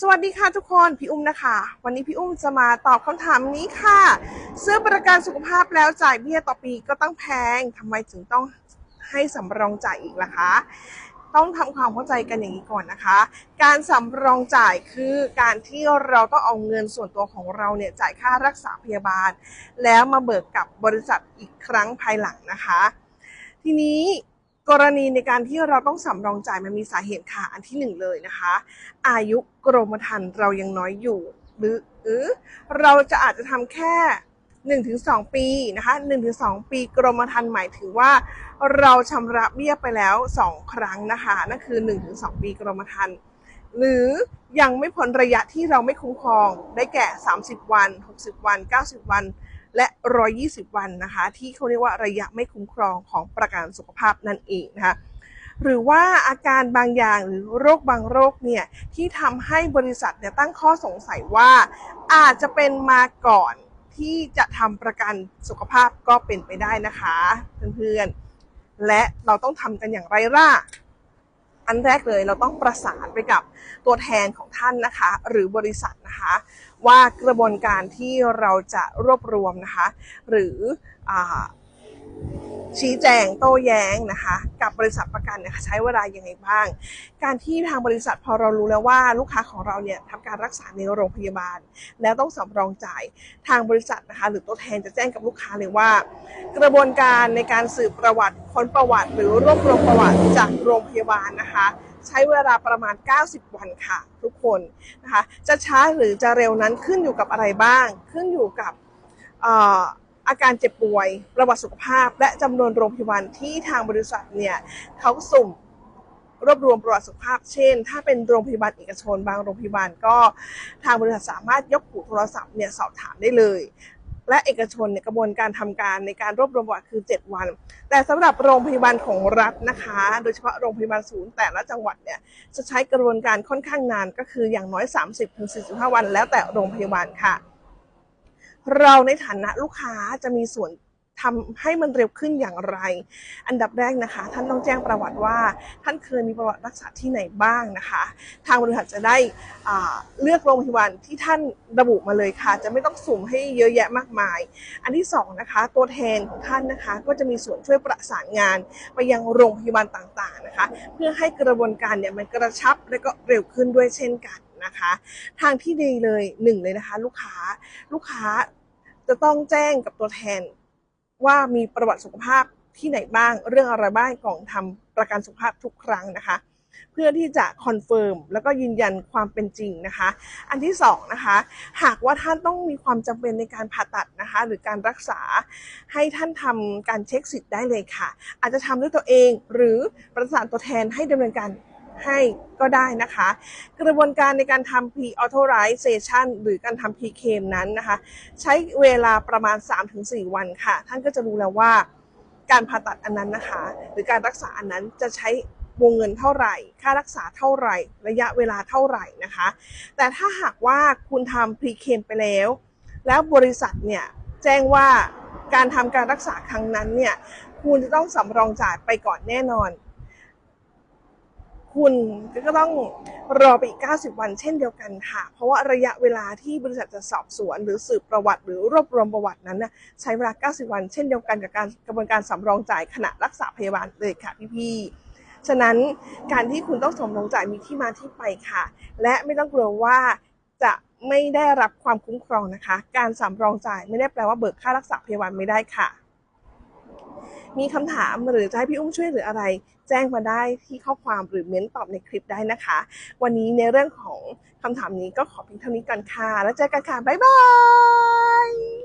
สวัสดีค่ะทุกคนพี่อุ้มนะคะ วันนี้พี่อุ้มจะมาตอบคำถามนี้ค่ะ ซื้อประกันสุขภาพแล้วจ่ายเบี้ยต่อปีก็ต้องแพงทำไมถึงต้องให้สำรองจ่ายอีกล่ะคะ ต้องทำความเข้าใจกันอย่างนี้ก่อนนะคะ การสำรองจ่ายคือการที่เราต้องเอาเงินส่วนตัวของเราเนี่ยจ่ายค่ารักษาพยาบาล แล้วมาเบิกกับบริษัทอีกครั้งภายหลังนะคะ ทีนี้ กรณีในการที่เราต้องสำรองจ่ายมันมีสาเหตุค่ะอันที่หนึ่งเลยนะคะ อายุกรมธรรม์เรายังน้อยอยู่ หรืออเราจะอาจจะทำแค่ 1-2 ปีนะคะ1-2 ปีกรมธรรม์หมายถึงว่า เราชำระเบี้ยไปแล้ว 2 ครั้งนะคะนั่นคือ 1-2 ปีกรมธรรม์หรือยังไม่พ้นระยะที่เราไม่คุ้มครองได้แก่ 30 วัน 60 วัน 90 วัน และ 120 วันนะคะ ที่เขาเรียกว่าระยะไม่คุ้มครองของประกันสุขภาพนั่นเองนะคะหรือว่าอาการบางอย่างหรือโรคบางโรคเนี่ยที่ทำให้บริษัทเนี่ยตั้งข้อสงสัยว่า อาจจะเป็นมาก่อนที่จะทำประกันสุขภาพก็เป็นไปได้นะคะ เพื่อนๆและเราต้องทำกันอย่างไรล่ะ อันแรกเลยเราต้องประสานไปกับตัวแทนของท่านนะคะ หรือบริษัทนะคะ ว่ากระบวนการที่เราจะรวบรวมนะคะ หรืออชี้แจงโต้แย้งนะคะ กับบริษัทประกันเนี่ยใช้เวลายังไงบ้าง การที่ทางบริษัทพอเรารู้แล้วว่าลูกค้าของเราเนี่ยทำการรักษาในโรงพยาบาล แล้วต้องสำรองจ่ายทางบริษัทนะคะ หรือตัวแทนจะแจ้งกับลูกค้าเลยว่า กระบวนการในการสืบประวัติ ค้นประวัติ หรือรวบรวมประวัติจากโรงพยาบาลนะคะ ใช้เวลาประมาณ 90 วันค่ะ ทุกคนนะคะ จะช้าหรือจะเร็วนั้นขึ้นอยู่กับอะไรบ้าง ขึ้นอยู่กับเอ่ออาการเจ็บป่วย ประวัติสุขภาพ และจำนวนโรงพยาบาลที่ทางบริษัทเนี่ยเขาสุ่มรวบรวมประวัติสุขภาพ เช่น ถ้าเป็นโรงพยาบาลเอกชน บางโรงพยาบาลก็ทางบริษัทสามารถยกหูโทรศัพท์เนี่ยสอบถามได้เลย และเอกชนเนี่ยกระบวนการทำการในการรวบรวมประวัติคือ 7 วัน แต่สำหรับโรงพยาบาลของรัฐนะคะ โดยเฉพาะโรงพยาบาลศูนย์แต่ละจังหวัดเนี่ยจะใช้กระบวนการค่อนข้างนานก็คืออย่างน้อย 30-45 วัน แล้วแต่โรงพยาบาลค่ะ เราในฐานะลูกค้าจะมีส่วน ทำให้มันเร็วขึ้นอย่างไร อันดับแรกนะคะ ท่านต้องแจ้งประวัติว่า ท่านเคยมีประวัติรักษาที่ไหนบ้างนะคะ ทางบริษัทจะได้เลือกโรงพยาบาลที่ท่านระบุมาเลยค่ะ จะไม่ต้องสุ่มให้เยอะแยะมากมาย อันที่สองนะคะตัวแทนของท่านนะคะ ก็จะมีส่วนช่วยประสานงานไปยังโรงพยาบาลต่างๆนะคะ เพื่อให้กระบวนการเนี่ยมันกระชับและก็เร็วขึ้นด้วยเช่นกันนะคะ ทางที่ดีเลยหนึ่งเลยนะคะ ลูกค้าลูกค้าจะต้องแจ้งกับตัวแทน ว่ามีประวัติสุขภาพที่ไหนบ้าง เรื่องอะไรบ้างก่อนทำประกันสุขภาพทุกครั้งนะคะ เพื่อที่จะคอนเฟิร์มแล้วก็ยืนยันความเป็นจริงนะคะ อันที่สองนะคะหากว่าท่านต้องมีความจำเป็นในการผ่าตัดนะคะหรือการรักษาให้ท่านทำการเช็คสิทธิ์ได้เลยค่ะ อาจจะทำด้วยตัวเองหรือประสานตัวแทนให้ดำเนินการ ให้ก็ได้นะคะ กระบวนการในการทำ pre authorization หรือการทำ pre claim นั้นนะคะ ใช้เวลาประมาณ 3-4 วันค่ะ ท่านก็จะรู้แล้วว่าการผ่าตัดอันนั้นนะคะ หรือการรักษาอันนั้นจะใช้วงเงินเท่าไหร่ ค่ารักษาเท่าไหร่ ระยะเวลาเท่าไหร่นะคะ แต่ถ้าหากว่าคุณทำ pre claim ไปแล้ว แล้วบริษัทเนี่ยแจ้งว่าการทำการรักษาครั้งนั้นเนี่ยคุณจะต้องสำรองจ่ายไปก่อนแน่นอน คุณก็ต้องรอไปอีก 90 วันเช่นเดียวกันค่ะ เพราะว่าระยะเวลาที่บริษัทจะสอบสวน หรือสืบประวัติ หรือรวบรวมประวัตินั้นนะใช้เวลา 90 วันเช่นเดียวกันกับการกระบวนการสำรองจ่ายขณะรักษาพยาบาลเลยค่ะพี่ๆฉะนั้นการที่คุณต้องสำรองจ่ายมีที่มาที่ไปค่ะ และไม่ต้องกลัวว่าจะไม่ได้รับความคุ้มครองนะคะ การสำรองจ่ายไม่ได้แปลว่าเบิกค่ารักษาพยาบาลไม่ได้ค่ะ มีคำถามหรือจะให้พี่อุ้มช่วยหรืออะไร แจ้งมาได้ที่ข้อความหรือเม้นตอบในคลิปได้นะคะ วันนี้ในเรื่องของคำถามนี้ก็ขอเพียงเท่านี้ก่อนค่ะ แล้วเจอกันค่ะ บ๊ายบาย